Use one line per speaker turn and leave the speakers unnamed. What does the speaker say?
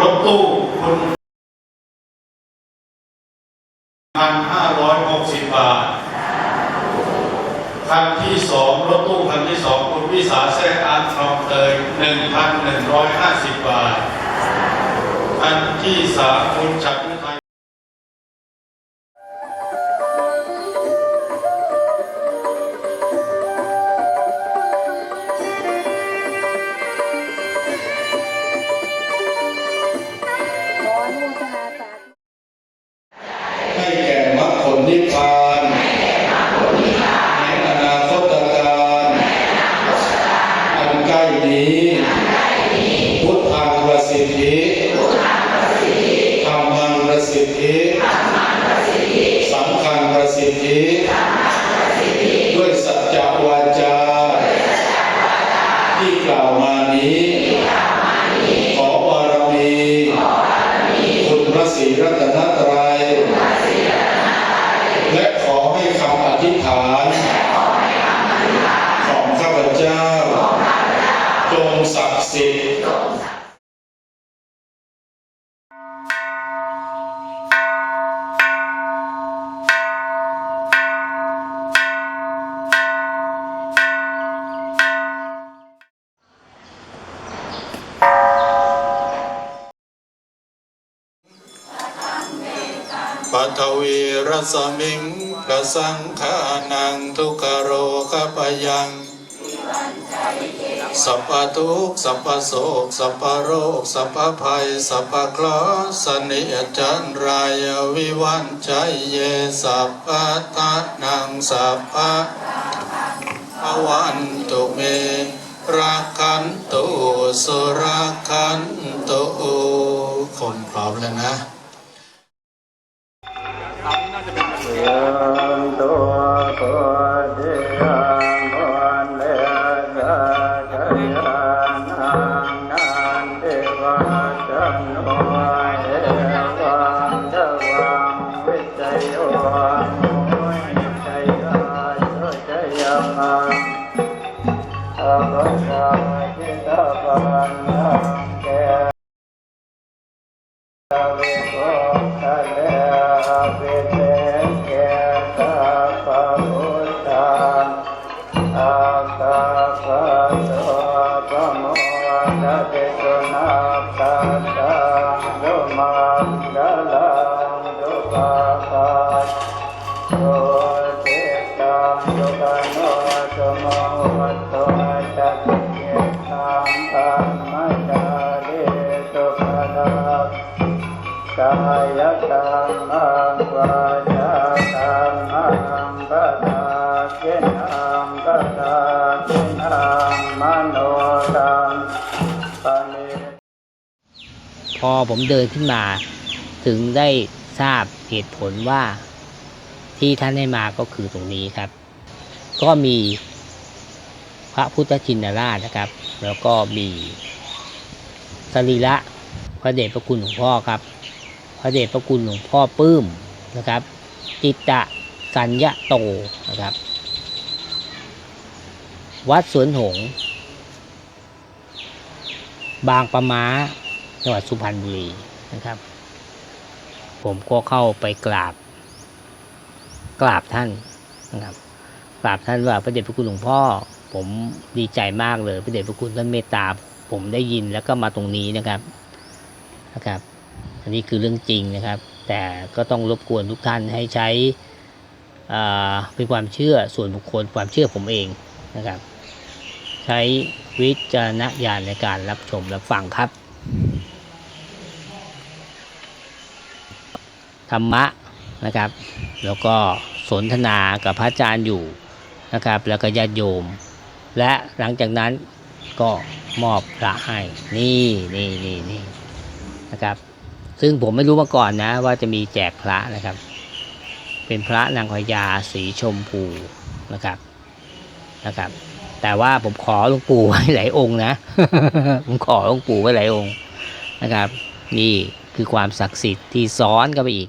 รถตู้คุณพันห้าร้อยหกสิบบาท คันที่สองรถตู้คันที่สองคุณวิสาแซ่อาร์คลองเตยหนึ่งพันหนึ่งร้อยห้าสิบบาท คันที่สามคุณจักร นี้ พุทธังประสิทธิธรรมังประสิทธิ สังฆังประสิทธิ ศักดิ์สิทธิ์ ปัทวีรสมิงกสังขานังทุกขโรคปยัง สัพพทุกสัพพโศกสัพพโรคสัพพภัยสัพพคราะห์สนิจจันรายวิวันชัยเยสัพพทานังสัพพะภวันตุเมรักขันตุสุรักขันตุคนพร้อมแล้วนะ
ยังตัว มังอาภัสสะจิตาปันนังเกเวโกทะเลเวเตเกตาปะพุทธาอาคาปะโตปะโมทะเตตุนาคาตัง
พอผมเดินขึ้นมา ถึงได้ทราบเหตุผลว่าที่ท่านให้มาก็คือตรงนี้ครับ ก็มีพระพุทธชินราชนะครับ แล้วก็มีสรีระพระเดชพระคุณหลวงพ่อครับ พระเดชพระคุณหลวงพ่อปลื้มนะครับ จิตตะสัญญะโตนะครับ วัดสวนหงส์บางปะมาจังหวัดสุพรรณบุรีนะครับ ผมก็เข้าไปกราบ กราบท่านนะครับ กราบท่านว่าพระเดชพระคุณหลวงพ่อ ผมดีใจมากเลยพระเดชพระคุณท่านเมตตา ผมได้ยินแล้วก็มาตรงนี้นะครับนะครับ อันนี้คือเรื่องจริงนะครับ แต่ก็ต้องรบกวนทุกท่านให้ใช้อ่าเป็นความเชื่อส่วนบุคคลความเชื่อผมเองนะครับ ใช้วิจารณญาณในการรับชมรับฟังครับ ธรรมะนะครับ แล้วก็สนทนากับพระอาจารย์อยู่ นะครับ แล้วก็ญาติโยม และหลังจากนั้นก็มอบพระให้ นี่นี่นี่นี่นะครับ ซึ่งผมไม่รู้มาก่อนนะ ว่าจะมีแจกพระนะครับ เป็นพระนางพญาสีชมพูนะครับนะครับ แต่ว่าผมขอหลวงปู่ไว้หลายองค์นะ ผมขอหลวงปู่ไว้หลายองค์นะครับ นี่คือความศักดิ์สิทธิ์ที่ซ้อนกันไปอีก